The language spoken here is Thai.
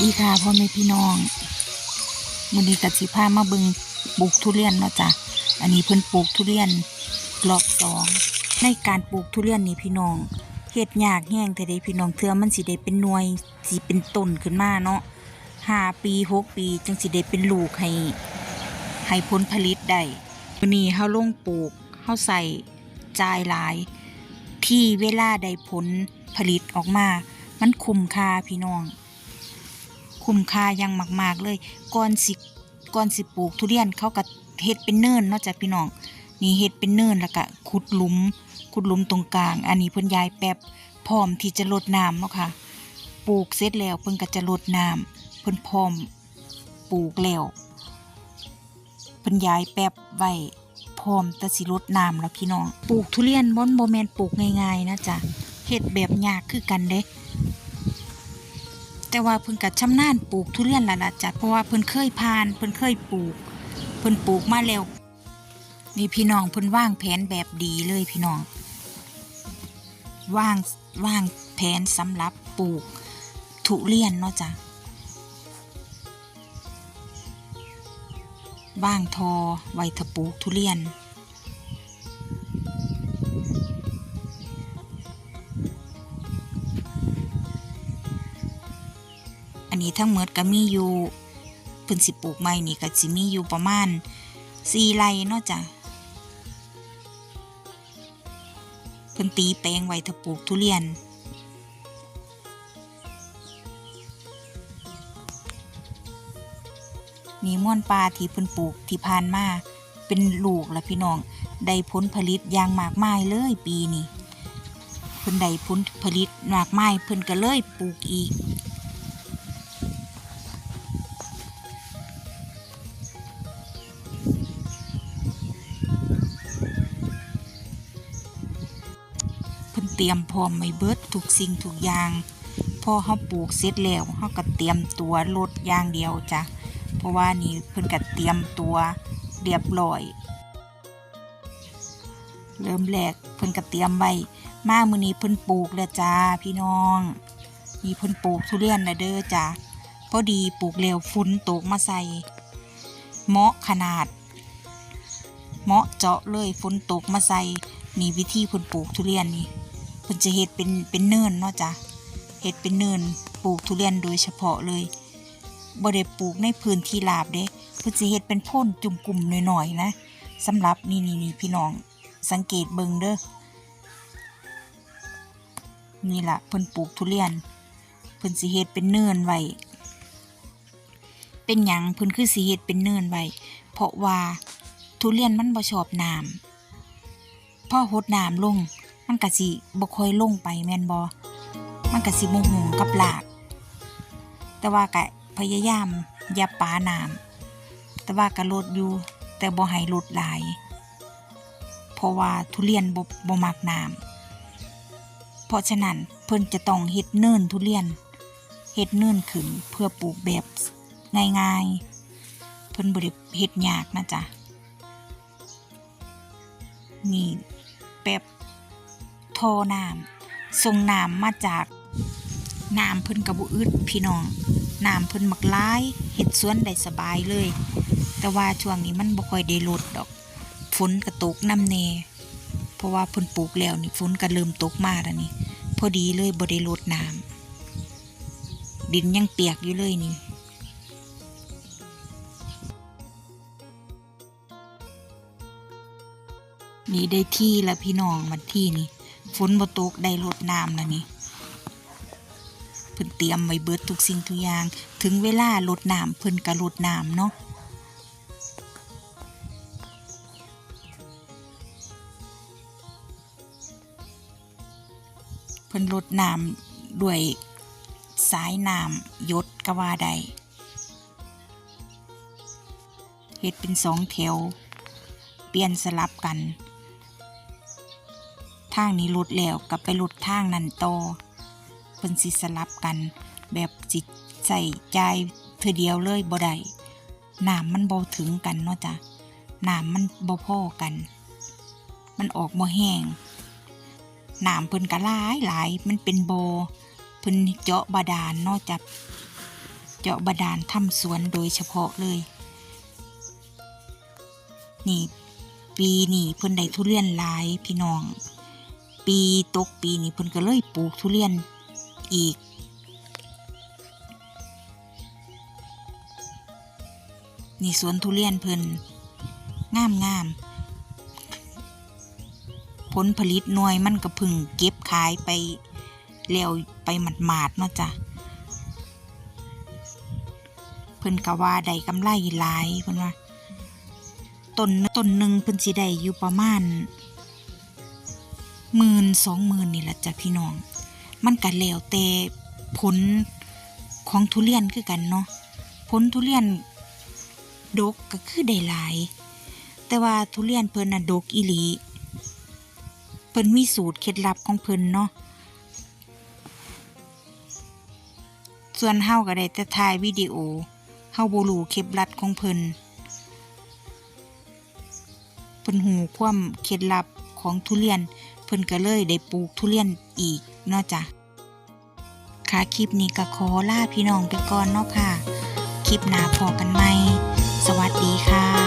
ดีค่ะพ่อแม่พี่น้องมื้อนี้กัสิพามาบิ่งปลูกทุเรียนเนาะจ้ะอันนี้เพิ่นปลูกทุเรียนรอบสองในการปลูกทุเรียนนี่พี่น้องเฮ็ดยากแห้งแต่ได้พี่น้องเทือมันสิได้เป็นหน่วยสิเป็นต้นขึ้นมาเนาะห้าปีหกปีจึงสิได้เป็นลูกให้ให้ผลผลิตได้มื้อนี้เฮาลงปลูกเฮาใส่จ่ายหลาย ที่เวลาได้ผลผลิตออกมา มันคุ้มค่าพี่น้อง คุ้มค่าอยังมาก ๆ เลยก่อนสิก่อนสิปลูกทุเรียนเขาก็เฮ็ดเป็นเนินเนาะจ้ะพี่น้องนี่เฮ็ดเป็นเนินแล้วก็ขุดหลุมขุดหลุมตรงกลาง อันนี้เพิ่นยายแป๊บพร้อมที่จะรดน้ำเนาะค่ะปลูกเสร็จแล้วเพิ่นก็จะรดน้ำเพิ่นพร้อมปลูกแล้วเพิ่นยายแป๊บไว้พร้อมแต่สิรดน้ำแล้วพี่น้อง ปลูกทุเรียนบ่นบ่แมนปลูกง่ายๆนะจ๊ะเฮ็ดแบบยากคือกันเด้ แต่ว่าเพิ่นก็ชำนาญปลูกทุเรียนละล่ะจ้ะเพราะว่าเพิ่นเคยผ่านเพิ่นเคยปลูก เพิ่นปลูกมาแล้วนี่พี่น้องเพิ่นวางแผนแบบดีเลยพี่น้องวางวางแผนสำหรับปลูกทุเรียนเนาะจ้ะวางทอไว้ถ้าปลูกทุเรียน อันนี้ทั้งหมดก็มีอยู่เพิ่นสิปลูกใหม่นี่ก็สิมีอยู่ประมาณสี่ไร่เนาะจ้ะเพิ่นตีแปลงไว้ถ้าปลูกทุเรียนมีม่วนปลาที่เพิ่นปลูกที่ผ่านมาเป็นลูกแล้วพี่น้องได้ผลผลิตอย่างมากมายเลยปีนี้เพิ่นได้ผลผลิตมากมายเพิ่นก็เลยปลูกอีก ตรียมพร้อมไว้เบิดทุกสิ่งทุกอย่างพอเฮาปลูกเสร็จแล้วเฮาก็เตรียมตัวรดอย่างเดียวจ้ะเพราะว่านี่เพิ่นก็เตรียมตัวเรียบร้อย เริ่มแรกเพิ่นก็เตรียมไว้มามือนี้เพิ่นปลูกแล้วจ้าพี่น้องนี่เพิ่นปลูกทุเรียนแล้วเด้อจ้ะพอดีปลูกแล้วฝนตกมาใส่เหมาะขนาด เหมาะเจาะเลยฝนตกมาใส่นี่วิธีเพิ่นปลูกทุเรียนนี่ พิ่นจะเฮ็ดเป็นเป็นเนินเนาะจ้ะเฮ็ดเป็นเนินปลูกทุเรียนโดยเฉพาะเลยบ่ได้ปลูกในพื้นที่ราบเด้เพิ่นสิเฮ็ดเป็นพ่นจุ่มกลุ่มหน่อยๆนะสำหรับนี่นี่นี่พี่น้องสังเกตเบิ่งเด้อนี่ล่ะเพิ่นปลูกทุเรียนเพิ่นสิเฮ็ดเป็นเนินไว้เป็นหยังเพิ่นคือสิเฮ็ดเป็นเนินไว้เพราะว่าทุเรียนมันบ่ชอบน้ำพอหดน้ำลง มันก็สิบ่ค่อยลงไปแม่นบ่มันก็สิโมโหกับหลาก แต่ว่าก็พยายามอย่าปาน้ำแต่ว่าก็ลดอยู่ แต่บ่ให้ลดหลาย เพราะว่าทุเรียนบ่บ่มักน้ำเพราะฉะนั้นเพิ่นจะต้องเฮ็ดเนินทุเรียนเฮ็ดเนินขึ้นเพื่อปลูกแบบง่ายๆ เพิ่นบ่ได้เฮ็ดยากนะจ๊ะนี่แป๊บ โทอน้ำส่งน้ำมาจากน้ำเพิ่นกระบุอึดพี่น้องน้ำเพิ่นมักร้ายเห็ดสวนได้สบายเลย แต่ว่าช่วงนี้มันบ่ค่อยได้ลดดอกฝนกระตกน้ำเนเพราะว่าเพิ่นปลูกแล้วนี่ฝนก็เริ่มตกมาแล้วนี่พอดีเลยบ่ได้ลดน้ำดินยังเปียกอยู่เลยนี่นี่ได้ที่แล้วพี่น้องมันที่นี่ ฝนบ่ตกได้รดน้ำแล้วนี่เพิ่นเตรียมไว้เบิดทุกสิ่งทุกอย่าง ถึงเวลารดน้ำเพิ่นก็รดน้ำเนาะเพิ่นรดน้ำด้วยสายน้ำยดก็ว่าได้เฮ็ดเป็นสองแถว เปลี่ยนสลับกัน ทางนี้หลุดแล้วกลับไปหลุดทางนั้นต่อเพิ่นสิสลับกัน แบบจิตใส่ใจเธอเดียวเลยบ่ได้น้ำมันบ่ถึงกันเนาะจ้ะน้ำมันบ่พอกัน มันออกบ่แห้งน้ำเพิ่นก็หลายหลายมันเป็นโบเพิ่นเจาะบาดาลนาะจ้ะเจาะบาดาลทำสวนโดยเฉพาะเลย นี่ ปีนี่เพิ่นได้ทุเรียนหลายพี่น้อง ปีตกปีนี่เพิ่นก็เลยปลูกทุเรียนอีก นี่สวนทุเรียนเพิ่นงามงามผลผลิตหน่วยมันก็พึ่งเก็บขายไปแล้วไปหมาดๆเนาะจ้ะเพิ่นก็ว่าได้กำไรหลายเพิ่นว่าต้นต้นหนึ่งเพิ่นสิได้อยู่ประมาณ หมื่นสองหมื่นนี่แหละจ้ะพี่น้อง มันก็แล้วแต่ผลของทุเรียนคือกันเนาะผลทุเรียนดกก็คือได้หลาย แต่ว่าทุเรียนเพิ่นน่ะดกอีหลีเพิ่นมีสูตรเคล็ดลับของเพิ่นเนาะส่วนเฮาก็ได้แต่ถ่ายวิดีโอเฮาบ่รู้เคล็ดลับของเพิ่นเพิ่นหูความเคล็ดลับของทุเรียน พิ่นก็เลยได้ปลูกทุเรียนอีกเนาะจ้ะค่ะคลิปนี้ก็ขอลาพี่น้องไปก่อนเนาะค่ะ คลิปหน้าพอกันใหม่สวัสดีค่ะ